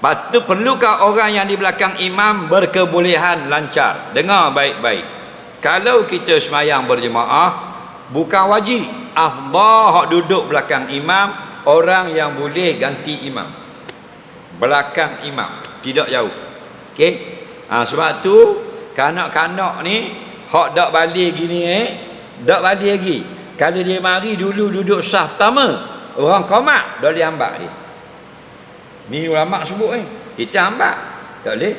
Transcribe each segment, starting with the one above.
Patu perlukah orang yang di belakang imam berkebolehan lancar? Dengar baik-baik. Kalau kita semayang berjemaah bukan wajib. Allah duduk belakang imam, orang yang boleh ganti imam. Belakang imam, tidak jauh. Okey? Ha, sebab tu kanak-kanak ni hak dak balik gini eh, dak balik lagi. Kalau dia mari dulu duduk sah pertama, orang komak dah ambak dia. Ni ulama sebut eh. Kita ambak. Tak boleh.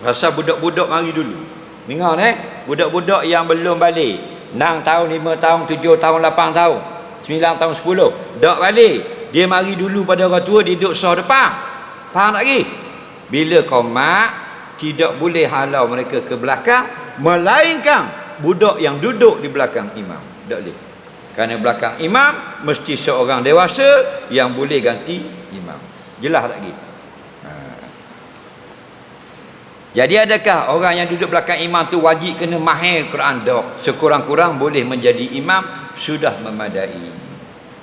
Pasal budak-budak mari dulu. Dengar eh. Budak-budak yang belum balik. 6 tahun, 5 tahun, 7 tahun, 8 tahun. 9 tahun, 10. Tak balik. Dia mari dulu pada orang tua, dia duduk sah depan. Faham tak lagi? Bila kau mak, tidak boleh halau mereka ke belakang. Melainkan budak yang duduk di belakang imam. Tak boleh. Kerana belakang imam, mesti seorang dewasa yang boleh ganti imam. Jelas tak lagi? Ha. Jadi adakah orang yang duduk belakang imam tu wajib kena mahir Quran? Tak. Sekurang-kurang boleh menjadi imam sudah memadai.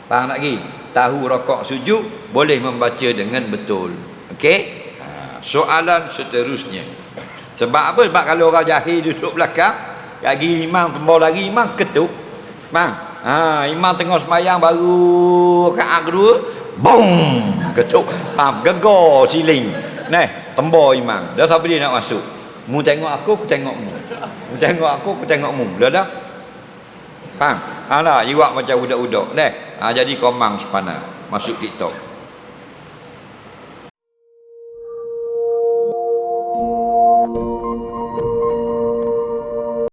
Faham tak lagi? Tahu rokok sujud boleh membaca dengan betul. Okey? Ha. Soalan seterusnya. Sebab apa? Sebab kalau orang jahil duduk belakang, lagi imam tembok lagi imam ketuk. Bang, ha, imam tengah semayang baru rakaat kedua, Boom! Ketuk. Ha, gegar siling. Nah, tembor imam. Dah siapa dia nak masuk? Mu tengok aku, aku tengok mu. Mu tengok aku, aku tengok mu. Dah dah. Faham? Ha lah, iwak macam budak-budak. Nah, ha, jadi komang sepana. Masuk TikTok.